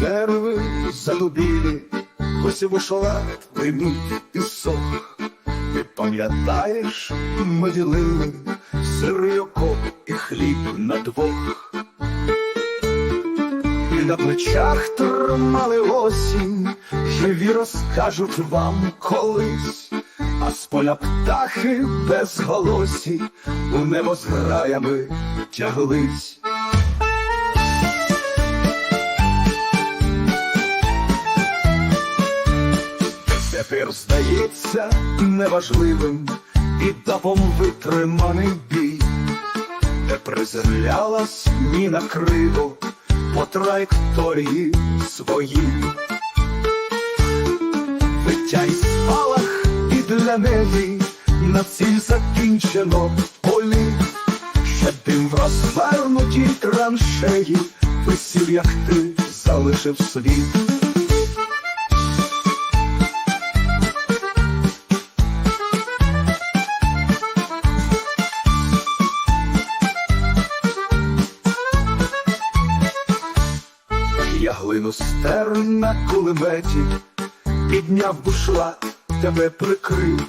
консерви задубілі, ось вийшла приміт і сох. Ти пам'ятаєш, ми ділили сирий окоп і хліб на двох. І на плечах тримали осінь, живі розкажуть вам колись, а з поля птахи безголосі у небо з граями тяглись. Тепер здається неважливим і давом витриманий бій, де приземлялась міна криво по траєкторії своїй. Виття й спалах і для неї на ціль закінчено полі, ще дим в розвернутій траншеї висів, як ти залишив світ. Я глину стер на кулеметі, підняв бушлат, тебе прикрив,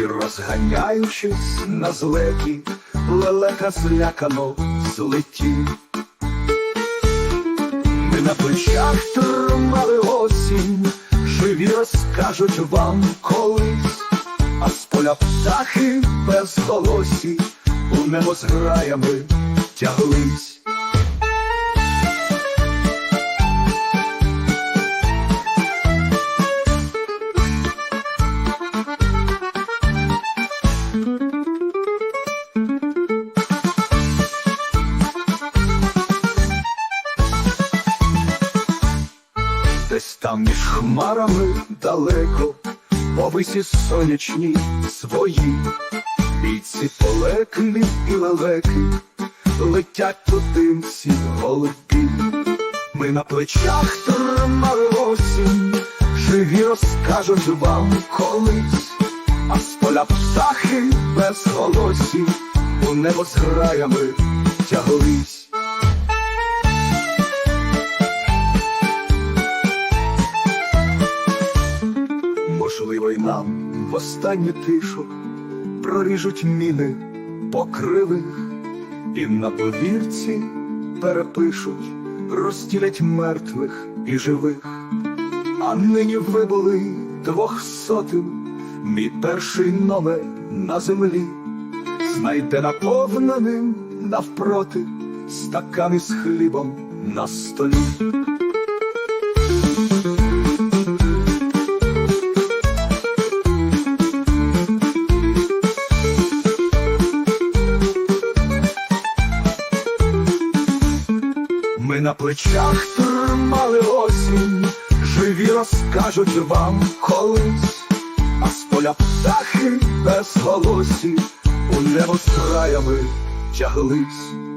і розганяючись на злеті, лелека злякано злетів. Ми на плечах тримали осінь, живі розкажуть вам колись, а з поля птахи без голосі у небо з граями тяглись. Там між хмарами далеко, по висі сонячній свої, бійці полеклі і лелеки, летять туди всі голубі. Ми на плечах тримали осінь, живі розкажуть вам колись, а з поля птахи без голосі у небо з граями тяглись. Й нам в останню тишу проріжуть міни по кривих і на повірці перепишуть, розділять мертвих і живих. А нині ви були двохсотим, мій перший номер на землі, знайде наповненим навпроти стакани з хлібом на столі. На плечах тримали осінь, живі розкажуть вам колись, а з поля птахи безголосі у небо з краями тяглись.